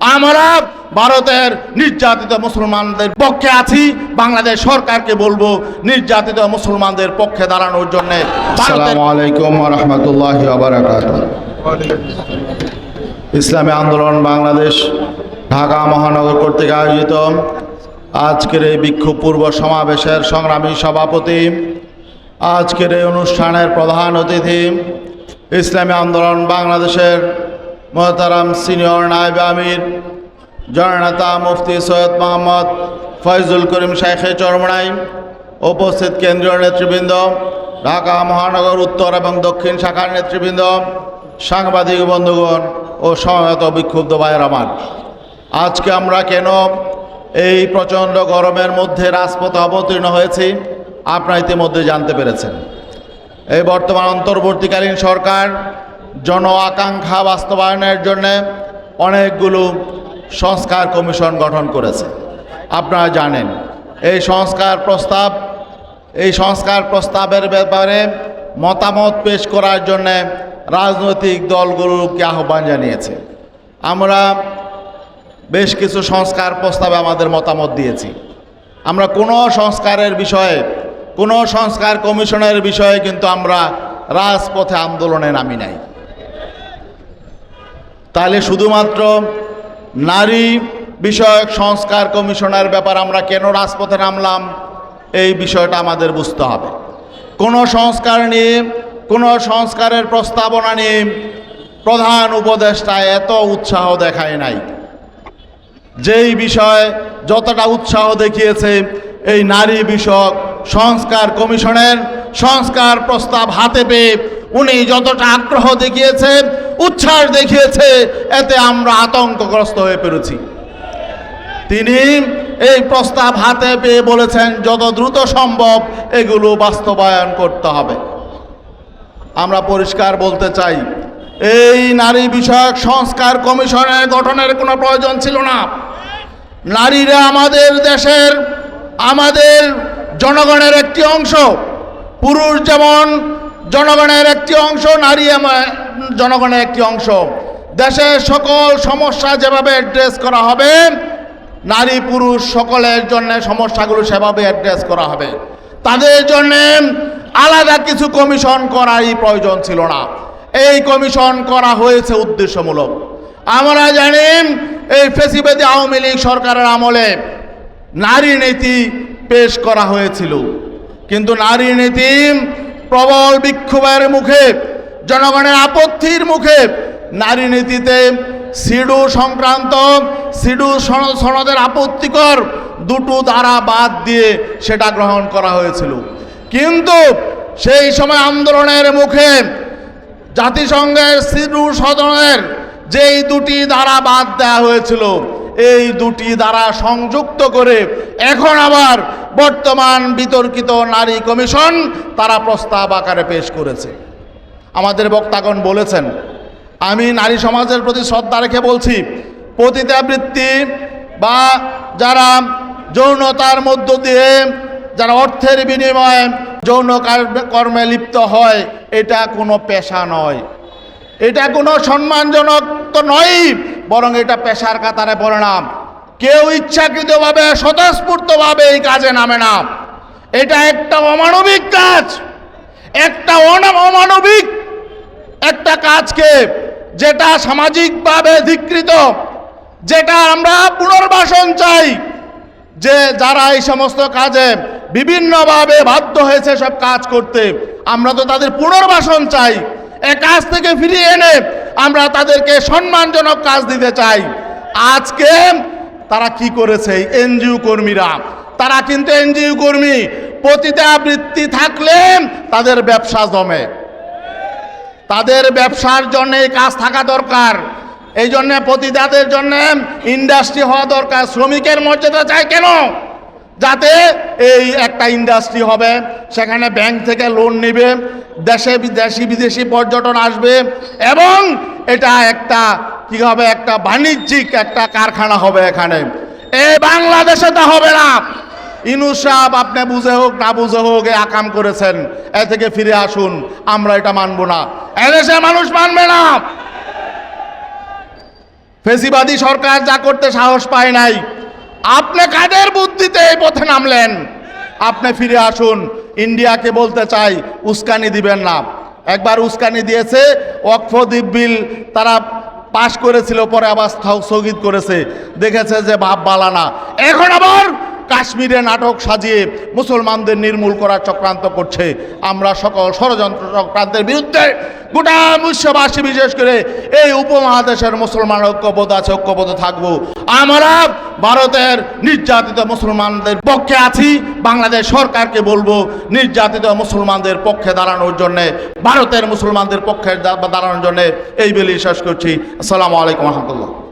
আমরা ভারতের নির্যাতিত মুসলমানদের পক্ষে আছি, বাংলাদেশ সরকারকে বলব নির্যাতিত মুসলমানদের পক্ষে দাঁড়ানোর জন্য আসসালামু আলাইকুম রহমতুল্লাহ ইসলামী আন্দোলন বাংলাদেশ, ঢাকা মহানগর কর্তৃক আয়োজিত। আজকের এই বিক্ষোভ পূর্ব সমাবেশের সংগ্রামী সভাপতি, আজকের এই অনুষ্ঠানের প্রধান অতিথি, ইসলামী আন্দোলন বাংলাদেশের মহতারাম সিনিয়র নায়েব আমির, জননেতা মুফতি সৈয়দ মোহাম্মদ ফয়জুল করিম শেখে চরমনাই উপস্থিত কেন্দ্রীয় নেতৃবৃন্দ, ঢাকা মহানগর উত্তর এবং দক্ষিণ শাখার নেতৃবৃন্দ, সাংবাদিক বন্ধুগণ ও সমবেত বিক্ষুব্ধ ভাইয়ের আমার। আজকে আমরা কেন এই প্রচণ্ড গরমের মধ্যে রাজপথে অবতীর্ণ হয়েছি, আপনারা ইতিমধ্যে জানতে পেরেছেন। এই বর্তমান অন্তর্বর্তীকালীন সরকার জন আকাঙ্ক্ষা বাস্তবায়নের জন্য অনেকগুলো সংস্কার কমিশন গঠন করেছে। আপনারা জানেন, এই সংস্কার প্রস্তাব, এই সংস্কার প্রস্তাবের ব্যাপারে মতামত পেশ করার জন্যে রাজনৈতিক দলগুলোকে আহ্বান জানিয়েছে। আমরা বেশ কিছু সংস্কার প্রস্তাবে আমাদের মতামত দিয়েছি। আমরা কোনো সংস্কারের বিষয়ে, কোনো সংস্কার কমিশনের বিষয়ে কিন্তু আমরা রাজপথে আন্দোলনে নামি নাই। তাহলে শুধুমাত্র নারী বিষয়ক সংস্কার কমিশনের ব্যাপার আমরা কেন রাজপথে নামলাম? এই বিষয়টা আমাদের বুঝতে হবে। কোনো সংস্কার নিয়ে, কোনো সংস্কারের প্রস্তাবনা নিয়ে প্রধান উপদেষ্টা এত উৎসাহ দেখায় নাই। যেই বিষয়ে যতটা উৎসাহ দেখিয়েছে, এই নারী বিষয়ক সংস্কার কমিশনের সংস্কার প্রস্তাব হাতে পেয়ে উনি যতটা আগ্রহ দেখিয়েছে উচ্ছ্বাস দেখিয়েছে, এতে আমরা আতঙ্কগ্রস্ত হয়ে পেরেছি তিনি এই প্রস্তাব হাতে পেয়ে বলেছেন, যত দ্রুত সম্ভব এগুলো বাস্তবায়ন করতে হবে। আমরা পরিষ্কার বলতে চাই, এই নারী বিষয়ক সংস্কার কমিশনের গঠনের কোনো প্রয়োজন ছিল না। নারীরা আমাদের দেশের, আমাদের জনগণের একটি অংশ। পুরুষ যেমন জনগণের একটি অংশ, নারী জনগণের একটি অংশ। দেশের সকল সমস্যা যেভাবে অ্যাড্রেস করা হবে, নারী, পুরুষ সকলের জন্য সমস্যাগুলো সেভাবে অ্যাড্রেস করা হবে। তাদের জন্য আলাদা কিছু কমিশন করারই প্রয়োজন ছিল না। এই কমিশন করা হয়েছে উদ্দেশ্যমূলক। আমরা জানি এই ফেসিবাদী আওয়ামী লীগ সরকারের আমলে নারী নীতি পেশ করা হয়েছিল। কিন্তু নারী নীতি প্রবল বিক্ষোভের মুখে জনগণের আপত্তির মুখে নারী নীতিতে সিডু সংক্রান্ত, সিডু সন- সনদের আপত্তিকর দুটো দ্বারা বাদ দিয়ে সেটা গ্রহণ করা হয়েছিল। কিন্তু সেই সময় আন্দোলনের মুখে জাতিসংঘের সিডু সদনের যেই দুটি দ্বারা বাদ দেওয়া হয়েছিল, এই দুটি দ্বারা সংযুক্ত করে এখন আবার বর্তমান বিতর্কিত নারী কমিশন তারা প্রস্তাব আকারে পেশ করেছে। আমাদের বক্তাগণ বলেছেন, আমি নারী সমাজের প্রতি শ্রদ্ধা রেখে বলছি পতিতাবৃত্তি বা যারা যৌনতার মধ্য দিয়ে, যারা অর্থের বিনিময়ে যৌন কার- কর্মে লিপ্ত হয়, এটা কোনো পেশা নয়। এটা কোনো সম্মানজনক তো নয়, বরং এটা পেশার কাতারে পড়ে না কেউ ইচ্ছাকৃতভাবে, স্বতঃস্ফূর্তভাবে এই কাজে নামে না। এটা একটা অমানবিক কাজ। একটা অমানবিক একটা কাজকে যেটা সামাজিকভাবে ধিকৃত যেটা আমরা পুনর্বাসন চাই, যে যারা এই সমস্ত কাজে বিভিন্নভাবে বাধ্য হয়েছে সব কাজ করতে, আমরা তো তাদের পুনর্বাসন চাই। এ কাজ থেকে ফিরিয়ে এনে আমরা তাদেরকে সম্মানজনক কাজ দিতে চাই। আজকে তারা কি করেছে এনজিও কর্মীরা? তারা কিন্তু এনজিও কর্মী পতিতাবৃত্তি থাকলে তাদের ব্যবসা জমে। তাদের ব্যবসার জন্য এই কাজ থাকা দরকার। এই জন্য প্রতিদাদের জন্য ইন্ডাস্ট্রি হওয়া দরকার। শ্রমিকের মর্যাদা চাই কেন? যাতে এই একটা ইন্ডাস্ট্রি হবে, সেখানে ব্যাংক থেকে লোন নেবে, দেশে বিদেশি বিদেশি পর্যটন আসবে, এবং এটা একটা কি হবে? একটা বাণিজ্যিক একটা কারখানা হবে এখানে। এই বাংলাদেশে তা হবে না। ইনুস সাহেব, আপনি বুঝে হোক, না বুঝে হোক, এ আকাম করেছেন। এ থেকে ফিরে আসুন, আমরা এটা মানব না। এদেশে মানুষ মানবে না। ফেসিবাদী সরকার যা করতে সাহস পায় নাই। আপনি কাদের বুদ্ধিতে এই পথে নামলেন? আপনি ফিরে আসুন, ইন্ডিয়াকে বলতে চাই, উস্কানি দিবেন না। একবার উস্কানি দিয়েছে অক্ষদ্বীপ বিল তারা পাশ করেছিল, পরে আবার স্থ- স্থগিত করেছে। দেখেছে যে ভাব বালানা এখন আবার কাশ্মীরে নাটক সাজিয়ে মুসলমানদের নির্মূল করার চক্রান্ত করছে। আমরা সকল ষড়যন্ত্র চক্রান্তের বিরুদ্ধে গোটা বিশ্ববাসী, বিশেষ করে এই উপমহাদেশের মুসলমান ঐক্যবোধ আছে ঐক্যবোধ থাকব। আমরা ভারতের নির্যাতিত মুসলমানদের পক্ষে আছি, বাংলাদেশ সরকারকে বলব নির্যাতিত মুসলমানদের পক্ষে দাঁড়ানোর জন্যে, ভারতের মুসলমানদের পক্ষে দাঁড়ানোর জন্যে এই বলে শেষ করছি। আসসালামু আলাইকুম রহমতুল্লাহ।